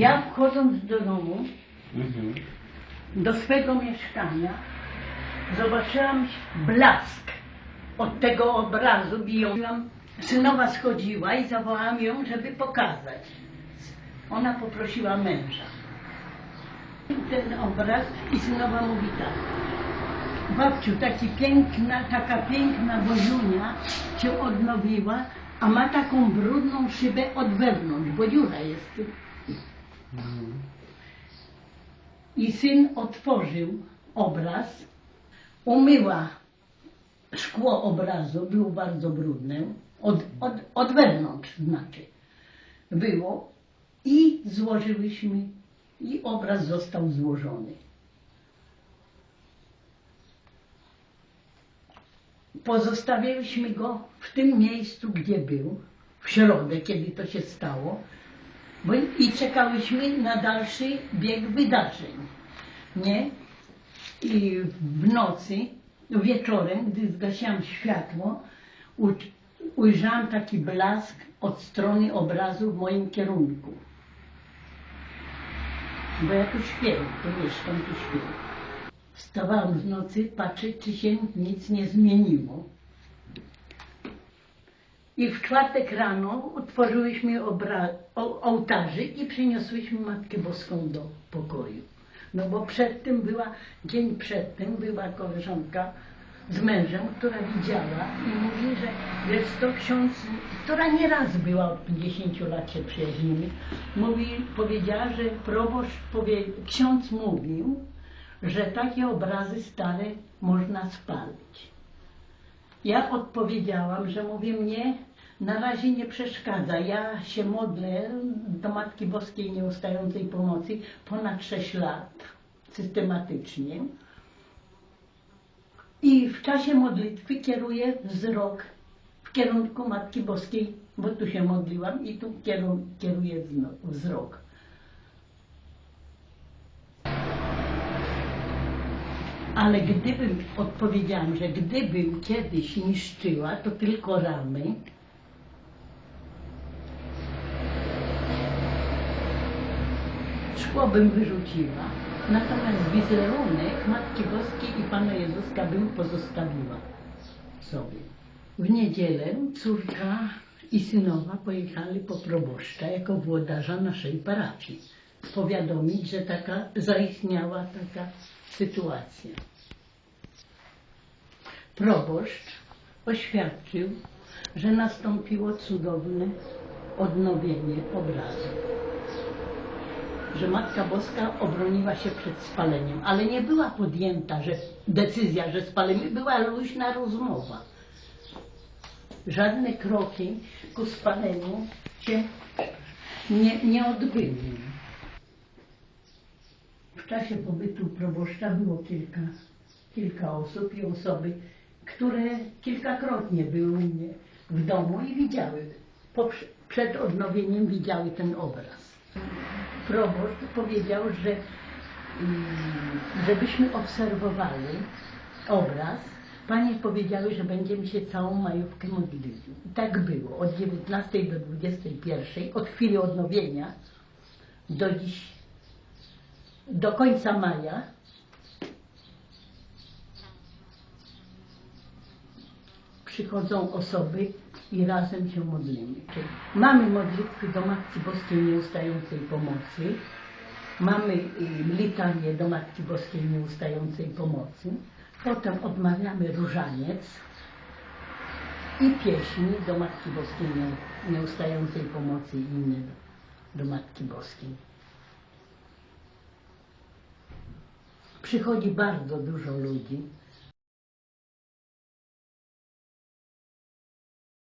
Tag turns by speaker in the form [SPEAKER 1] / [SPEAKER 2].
[SPEAKER 1] Ja wchodząc do domu,
[SPEAKER 2] Mhm.
[SPEAKER 1] do swego mieszkania, zobaczyłam blask od tego obrazu bijącam. Synowa schodziła i zawołałam ją, żeby pokazać. Ona poprosiła męża. Ten obraz i synowa mówi tak. Babciu, taki piękna, taka piękna Boziunia się odnowiła, a ma taką brudną szybę od wewnątrz, bo dziura jest. I syn otworzył obraz, umyła szkło obrazu, było bardzo brudne, od, od, od wewnątrz znaczy, było. I złożyłyśmy, i obraz został złożony. Pozostawiliśmy go w tym miejscu, gdzie był, w środę, kiedy to się stało, i czekałyśmy na dalszy bieg wydarzeń. Nie? I w nocy, wieczorem, gdy zgasiłam światło, ujrzałam taki blask od strony obrazu w moim kierunku. Bo ja tu śpię, tu mieszkam, tu śpię. Wstawałam w nocy, patrzę, czy się nic nie zmieniło. I w czwartek rano otworzyłyśmy o- i przyniosłyśmy Matkę Boską do pokoju. No bo przed tym była, dzień przed tym była koleżanka z mężem, która widziała i mówi, że wiesz to ksiądz, która nieraz była od 50 lat się przyjaźnimy, mówi, powiedziała, że proboszcz powie, ksiądz mówił, że takie obrazy stare można spalić. Ja odpowiedziałam, że mówię mnie na razie nie przeszkadza. Ja się modlę do Matki Boskiej Nieustającej Pomocy ponad 6 lat systematycznie. I w czasie modlitwy kieruję wzrok w kierunku Matki Boskiej, bo tu się modliłam i tu kieru- kieruję wzrok. Ale gdybym, odpowiedziałam, że gdybym kiedyś niszczyła, to tylko ramy, szkło bym wyrzuciła, natomiast wizerunek Matki Boskiej i Pana Jezuska bym pozostawiła sobie. W niedzielę córka i synowa pojechali po proboszcza jako włodarza naszej parafii powiadomić, że taka zaistniała taka sytuacja. Proboszcz oświadczył, że nastąpiło cudowne odnowienie obrazu. Że Matka Boska obroniła się przed spaleniem, ale nie była podjęta że decyzja, że spalimy, była luźna rozmowa. Żadne kroki ku spaleniu się nie, nie odbyły. W czasie pobytu proboszcza było kilka, kilka osób i osoby, które kilkakrotnie były u mnie w domu i widziały, poprze- przed odnowieniem widziały ten obraz. Proboszcz powiedział, że mm, żebyśmy obserwowali obraz. Panie powiedziały, że będziemy się całą majówkę modlili. I tak było. Od 19 do 21, od chwili odnowienia do dziś do końca maja przychodzą osoby i razem się modlimy. Mamy modlitwy do Matki Boskiej Nieustającej Pomocy, mamy y, litanię do Matki Boskiej Nieustającej Pomocy, potem odmawiamy różaniec i pieśni do Matki Boskiej Nie- Nieustającej Pomocy i inne do, do Matki Boskiej. Przychodzi bardzo dużo ludzi.